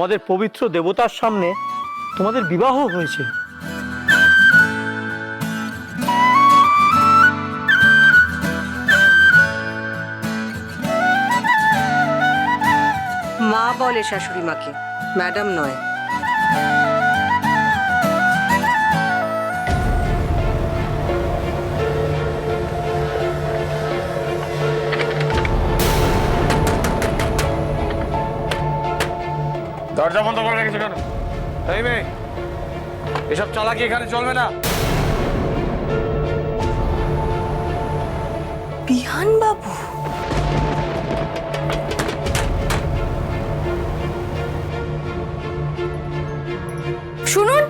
আমাদের পবিত্র দেবতার সামনে তোমাদের বিবাহ হয়েছে। মা বলে শাশুড়ি মাকে ম্যাডাম নয়। দরজা বন্ধ করে রেখেছো কেন? এই মেয়ে এসব চালাকি এখানে চলবে না। বিহান বাবু। শুনুন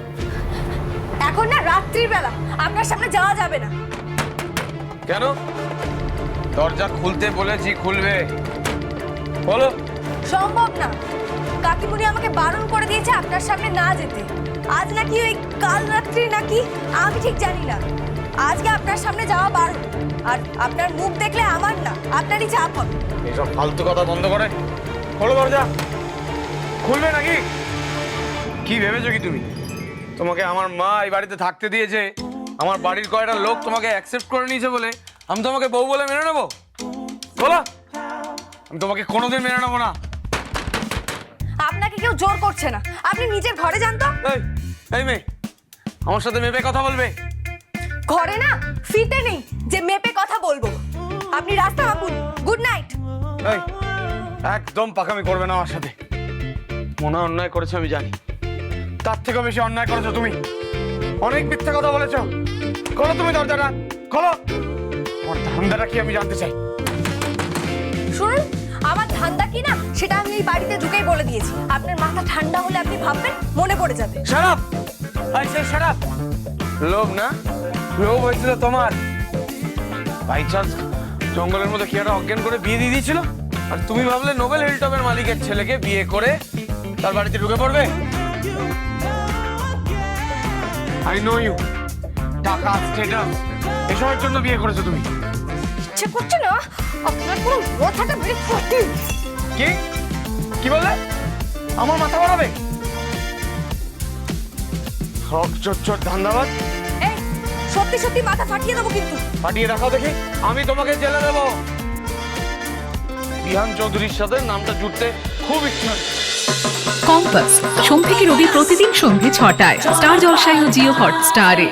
এখন না রাত্রির বেলা আপনার সামনে যাওয়া যাবে না। কেন? দরজা খুলতে বলেছি খুলবে। বলো। সম্ভব না। কাকিমুনি আমাকে বারণ করে দিয়েছে আপনার সামনে না যেতে। আজ নাকি ওই কাল রাত্রি নাকি? আমি ঠিক জানি না। আজকে আপনার সামনে যাওয়া বারণ। আর আপনার মুখ দেখলে আমার না, আপনারই চাপ হবে এইসব ফালতু কথা বন্ধ করে। খোলো দরজা। খুলবে নাকি? কি ভেবেছো কি তুমি? তোমাকে আমার মা এই বাড়িতে থাকতে দিয়েছে। আমার বাড়ির কয়টা লোক তোমাকে অ্যাকসেপ্ট করে নিয়েছে বলে আমি তোমাকে বউ বলে মেনে নেব? বলো আমি তোমাকে কোনোদিন মেনে নেব না। কেউ জোর করছে না। আপনি নিজের ঘরে যান তো। এই এই মেয়ে আমার সাথে মেপে কথা বলবে? ঘরে না ফিতে নেই যে মেপে কথা বলব। আপনি রাস্তা মাপুন গুড নাইট এই একদম পাকামি করবে না আমার সাথে। মনে অন্যায় করেছে আমি জানি। তার থেকেও বেশি অন্যায় করেছ তুমি। অনেক মিথ্যে কথা বলেছ। খোলো তুমি দরজাটা খোলো। আমার ধান্দাটা কি আমি জানতে চাই? শুনুন ধান্দা কি না সেটা আমি এই বাড়িতে ঢুকেই বলে দিয়েছি। আপনার মাথা ঠান্ডা হলে আপনি ভাববেন মনে পড়ে যাবে। শারাপ আই সে শারাপ লোভ না? লোভ হয়েছিল তোমার। বাই চান্স জঙ্গলের মধ্যে কি একটা অজ্ঞান করে বিয়ে দিয়ে দিয়েছিল? আর তুমি ভাবলে নোবেল হিলটপের মালিকের ছেলেকে বিয়ে করে তার বাড়িতে ঢুকে পড়বে? আই নো ইউ টাকা স্টেটাস এসবের জন্য বিয়ে করেছ তুমি। ইচ্ছে করছে না আপনার পুরো মাথাটা মেরে ফেলতে কি? কি বললে? আমার মাথা বাড়াবে? হক চোর চোর ধান্দাবাদ। এই সত্যি সত্যি মাথা ফাটিয়ে দেবো কিন্তু। পাঠিয়ে দেখাও দেখি আমি তোমাকে জেলে দেবো। বিহান চৌধুরীর সাথে নামটা জুড়তে খুব ইচ্ছা। কম্পাস সোম থেকে রবি প্রতিদিন সন্ধ্যে ছটায়। স্টার জলসায় ও জিও হটস্টারে।